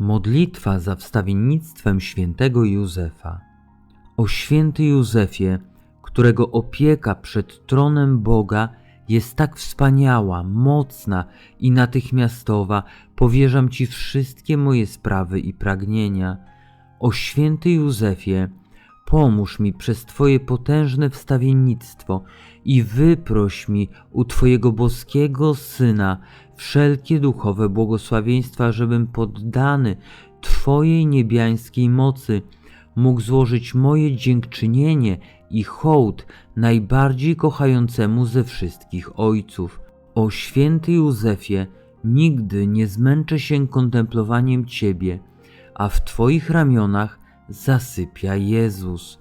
Modlitwa za wstawiennictwem świętego Józefa. O święty Józefie, którego opieka przed tronem Boga jest tak wspaniała, mocna i natychmiastowa, powierzam Ci wszystkie moje sprawy i pragnienia. O święty Józefie, pomóż mi przez Twoje potężne wstawiennictwo i wyproś mi u Twojego boskiego Syna wszelkie duchowe błogosławieństwa, żebym poddany Twojej niebiańskiej mocy mógł złożyć moje dziękczynienie i hołd najbardziej kochającemu ze wszystkich ojców. O święty Józefie, nigdy nie zmęczę się kontemplowaniem Ciebie, a w Twoich ramionach zasypia Jezus.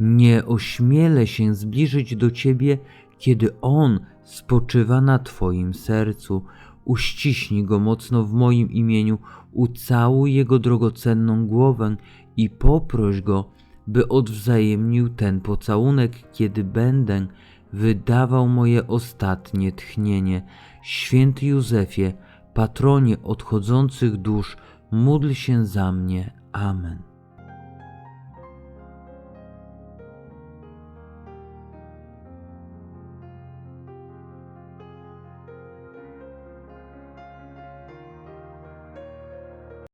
Nie ośmielę się zbliżyć do Ciebie, kiedy On spoczywa na Twoim sercu. Uściśnij Go mocno w moim imieniu, ucałuj Jego drogocenną głowę i poproś Go, by odwzajemnił ten pocałunek, kiedy będę wydawał moje ostatnie tchnienie. Święty Józefie, patronie odchodzących dusz, módl się za mnie. Amen.